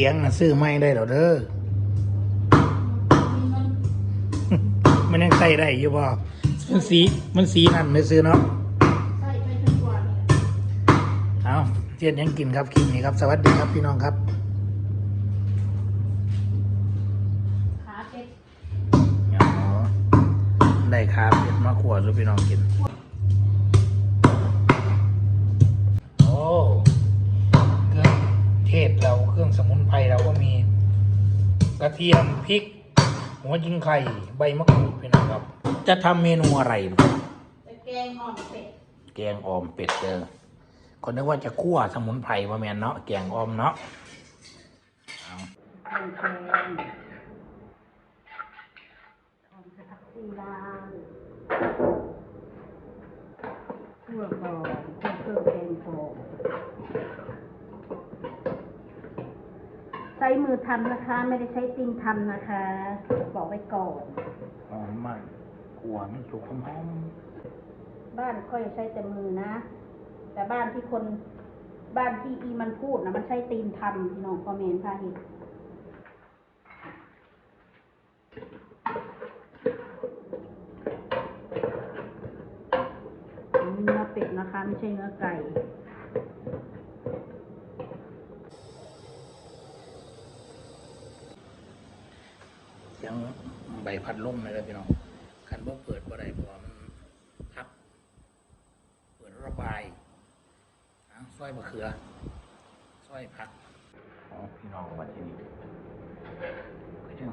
ขียงนะซื้อไม่ได้หรอกเด้อ มันยังใส่ได้อยู่บ่มันสี มันสีนั่นไม่ซื้อเนาะใช่ไปทั้งวันเนี่ยเอาเจียนยังกินครับคลิปนี้ครับ สวัสดีครับพี่น้องครับขาเป็ดอ๋อได้ครับเผ็ดมาขวดสุพี่น้องกิน กระเทียมพริก หัวจิงไข่ใบมะกรูดพี่น้องครับ จะทำเมนูอะไรนะครับแต่แกงอ่อมเป็ดแกงออมเป็ดเจอคนนึกว่าจะคั่วสมุนไพรมาแมนเนาะแกงออมเนาะเอาแกงแกงอ่อมผักซีลาวทั่วก่อนทั่วเครื่องแกงก่อนใช้มือทำนะคะ ไม่ได้ใช้ตีนทำนะคะ บอกไว้ก่อนหอมมากขัวมันสุกหอมบ้านค่อยใช้แต่มือนะ แต่บ้านที่คนบ้านที่อีมันพูดนะมันใช้ตีนทำพี่น้องคอมเมนต์ค่ะเห็นอันนี้เนื้อเป็ดนะคะ ไม่ใช่เนื้อไก่ เสียง ใบพัดลมเลยนะพี่น้องคันว่าเปิดบ่ได้เพราะว่มันพับ เปิดระบายอะซอยมะเขือซอยผักอ๋อพี่น้องมาที่นี่ก็จัง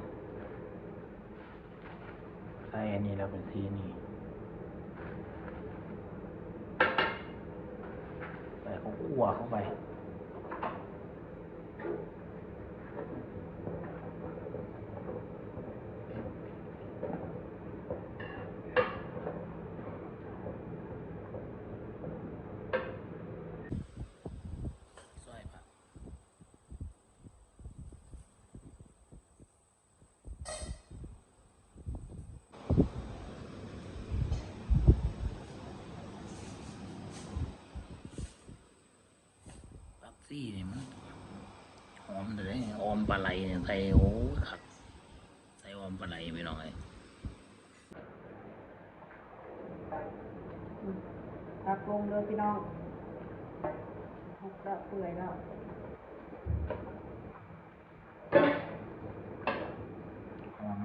ใส่อันนี้แล้วเป็นสีนี่ใส่ข้าวคั่วเข้าไป ผักซี่นี่มันหอมเลยออมปลาไหลเนี่ยใส่โอ้ขัดใส่ออมปลาไหลไปหน่อยพักลงเลยพี่น้องหุกแล้วเปื่อยแล้วหอม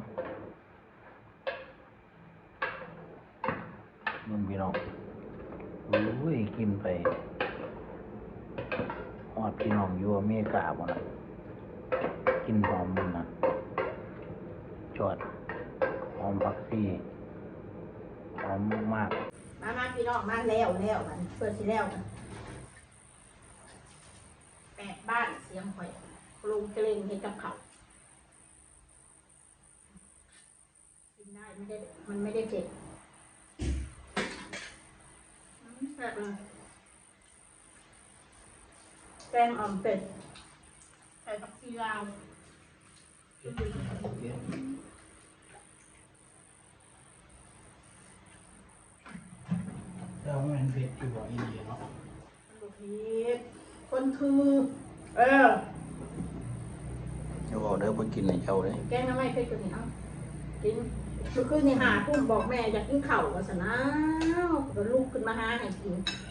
มึงพี่น้องอุ้ยกินไปหอด พี่น้องอยู่อเมริกาบ่นะกินหอมมันนะจอดหอมผักซี่หอมมากมามาพี่น้องมาแล้วแล้วมันเปิดสิแล้วกันแปดบ้านเสียงหอยปรุงเกรงเห็นกับเขากินได้ไม่ได้มันไม่ได้เจ็บแซ่บเลย แกงอ่อมเป็ดใส่ผักชีลาวๆแล้วมันเผ็ดอยู่บ่อินเดียเนาะลูกพีชคนคือ เออเดี๋ยวบอกเด้อไปกินในเจ้าเลยแกงน้ำไม่เผ็ดกันนี่เอากินคือคืนนี่หาพุ่มบอกแม่อยากกินข้าวก็สนะก็ลูกขึ้นมาหาให้กินคน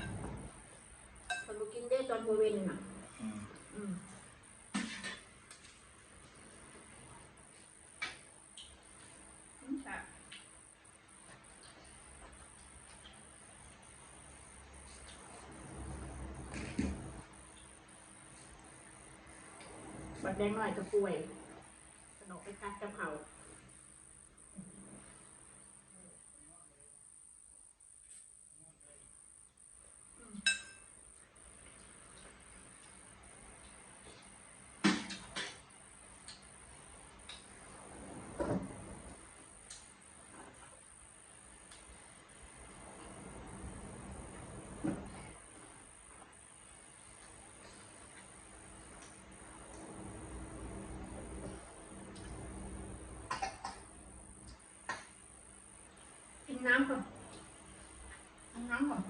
บริเวณน่ะอืมอืมอืมค่ะบัดแดงหน่อยก็ป่วย สนอกไปกัดกระเพรา นน้ำก่อนกินน้ำก่อน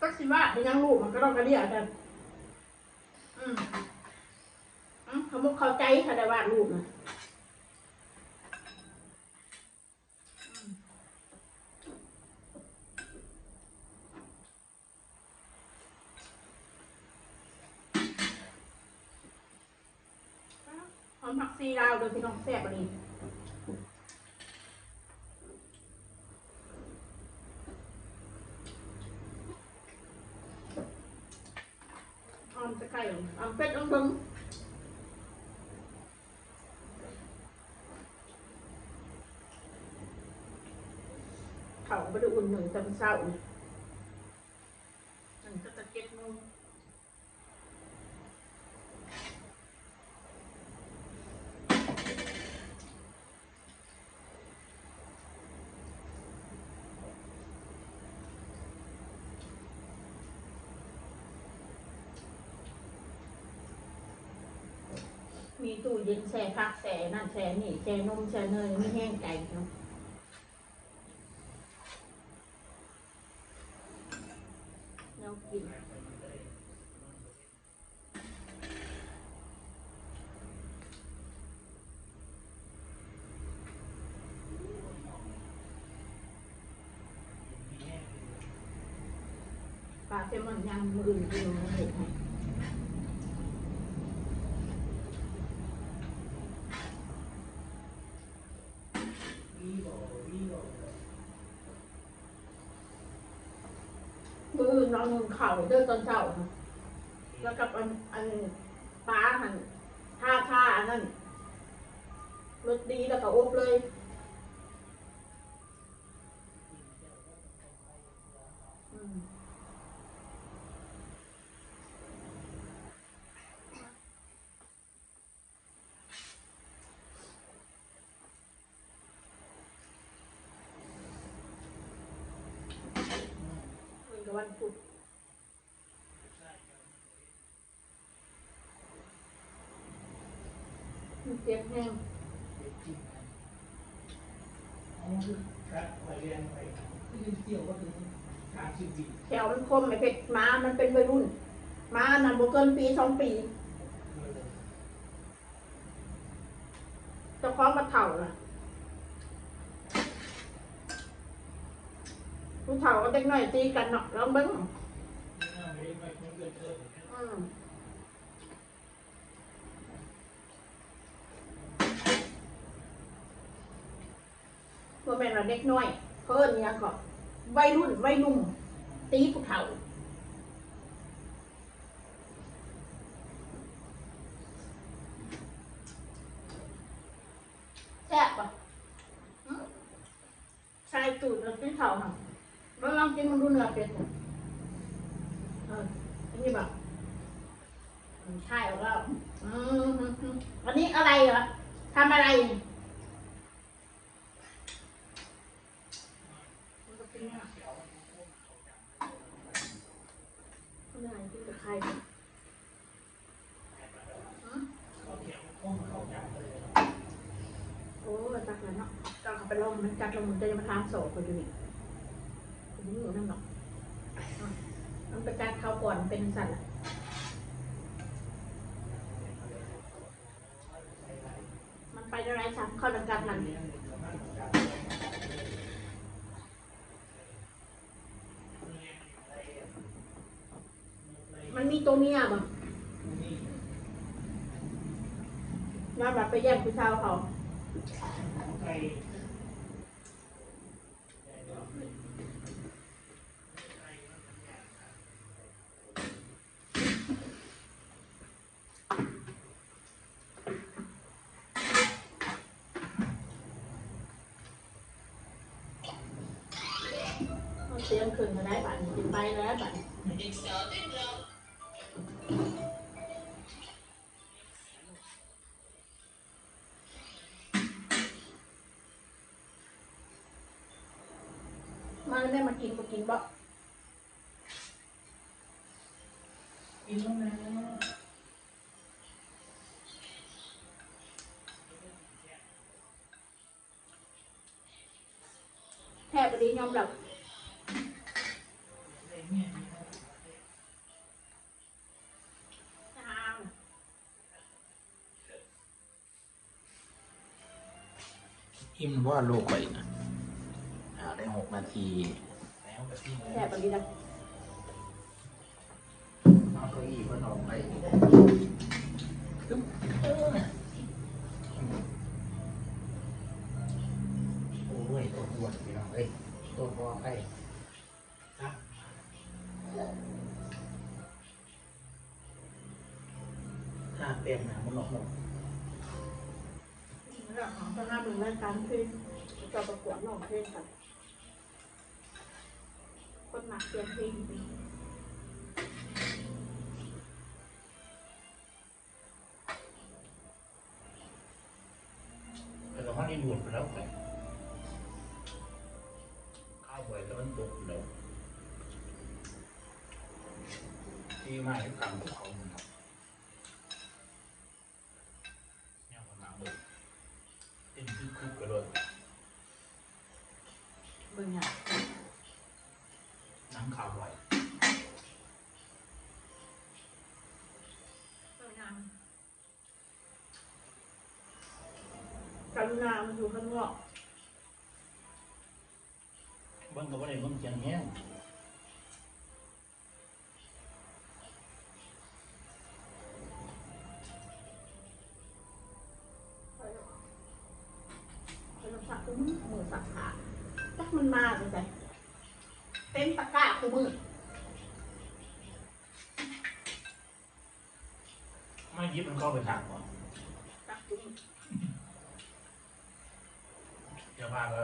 ก็สิว่าเป็นยังลูกมันก็ต้องกระเดียกันอืมอืมเขาบอกเข้าใจค่ะได้วาดรูปนะหอมผักซีลาวเดี๋ยวพี่น้องแซ่บอันนี้ อมตะไก่ออมเป็ดออมบึงเขาไม่ได้อุ่นหนึ่งตอนเช้า มีตู้เย็นแช่พักแช่นั่นแช่นี่แช่นมแช่เนยไม่แห้งไก่เนาะเรากินปลาเซลมอนย่างมืออื่นกินมาเห็ดให้มืออื่นเรา หนึ่งเข่าเด้อตอนเช้านะแล้วกับอันอันปลาหันท่าท่าอันนั้นรสดีแล้วก็อบเลยอืมมันก็วันพุธมันเจ็บแห้ง ครับไปเรียนไปเที่ยวก็ถึง สามสิบปีแถวมันคมไอ้เพชรม้ามันเป็นวัยรุ่น ม้านั่นบ่เกินปีสองปีจะคล้องมาเถ่าล่ะผู้เถ่าก็เด็กน้อยตีกันเนาะลองเบิ้งอืม ว่าแม่นว่าเด็กน้อยเพิ่นเนี่ยก็วัยรุ่นวัยนุ่มตีผู้เฒ่าแซ่บปะหึใส่ตูดแล้วกินเฒ่าค่ะแล้วลองกินมันดูเนื้อเป็ดน่ะเอออันนี้แบบใช่แล้วอันนี้อะไรเหรอทำอะไรเนี่ยมันก็กินเนี่ย ไม่ได้กินกับใครเนี่ยฮะโอ้ยจักแล้วเนาะจักเขาไป ลงมันจักลงมันจะมาทานโสดคนอยู่นี่คนนี้อยู่นั่นหรอกมันไปจัดเขาก่อนเป็นสัตว์ละมันไปได้ไรสักเขาดังกันมันมันมีตัวเมียบ่แล้วแบบไปแย่งผู้ชายเขา กินไปแล้วบัตรมาแอิ่มว่าโลกไปนะอ่าได้หกนาทีแล้วกะทิแซ่บแบบนี้นะเอาเก้าอี้เพิ่นออกไปตึ๊บเออโอ้ยตัวปวดพี่น้องเอ้ยตัวพอไปนะถ้าเป็นนะมันหลอกหมดเรื่องของตอนหน้ามึงรายการเพลงจะประกวดร้องเพลงกันคนหนักเสียงเพลงจริงแต่เราห้องนี้ดูดไปแล้วไงข้าวบ่อยแล้วมันตกอยู่แล้วที่มาให้กำเขามันครับ กรุณามันอยู่ข้างนอกเบิ้งกับว่าอะไรบิ้งเจียงแห้งคอยคอยสักกูมือมือสักขาจักมันมาเป็นไงเต็มตะกร้ากูมือไม่ยิบมันเข้าไปทางก่อน จักกูมือ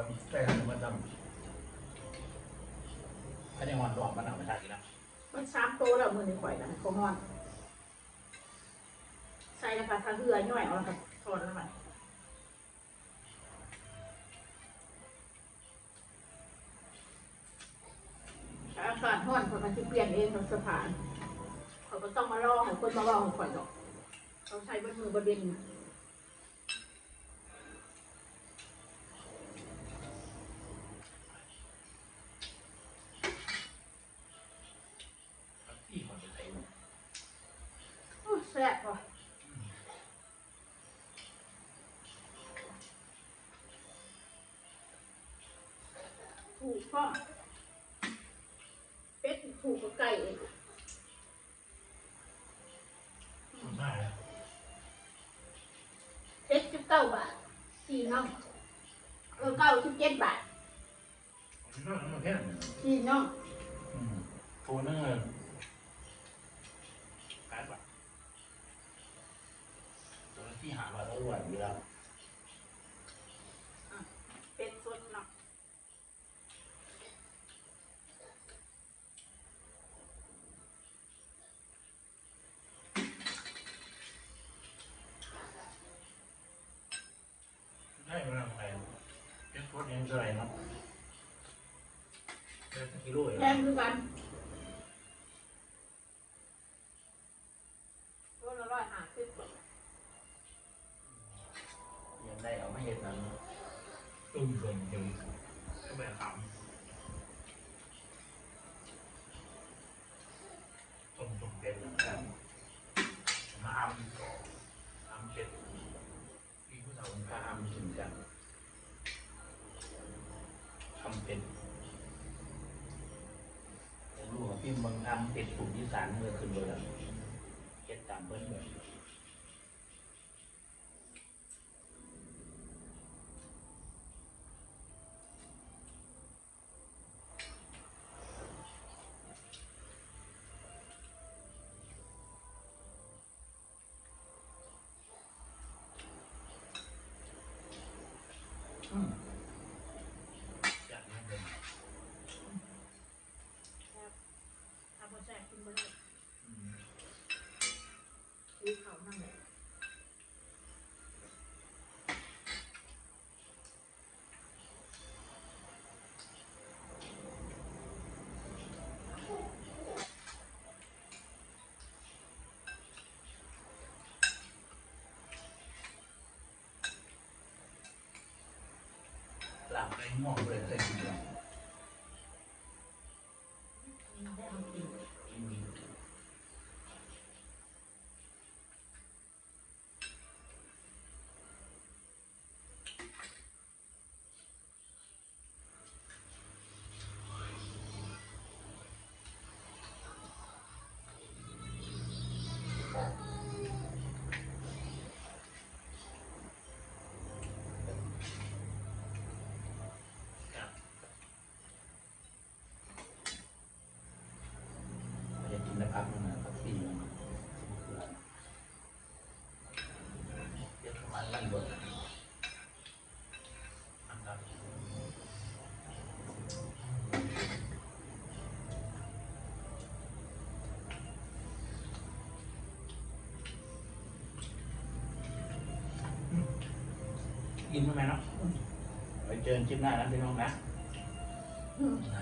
อย่าพาแล้วได้ทำมันทำอันนี้วันรอบมันเอาไปทางอีกแล้วมันสามโตแล้วมือในข่อยนะเขาฮอนใส่แล้วค่ะทาเหือย่อยเอาล้วค่ะถอนแล้วมันอากาศห้อนเขามันจะเปลี่ยนเองทางสะพาน เขาก็ต้องมารอให้คนมาว่าของข่อยหรอก เขาใช้บนมือบนเด่น ซ่บว่ะถูกก็เป็ดถูกกับไก่เองใช่เจ็ดสิบเก้าบาทสี่น้องเออเก้าสิบเจ็ดบาทนั่นมันแค่สี่น้องตัวนึงเลยแปดบาทตัว ที่หามาแล้ววันอยู่แล้วเป็ดสดเนาะได้เวลาไปเจ็ดรถยังเท่าไหร่เนาะเจ็ดกิโลเองแพงคือกัน ที่เมืองทำเป็ดปุ่มที่สารเมื่อคืนเบอร์เก็ดตามเบิ้ลเล ห ลับไปง่วงเลยเคยกินแล้วปีมันเขื่อนเดี๋ยวประมาณลั่นเบิดอันดับกินทำไมเนาะไปเจอกันคลิปหน้านะพี่น้องนะอืมนะครับ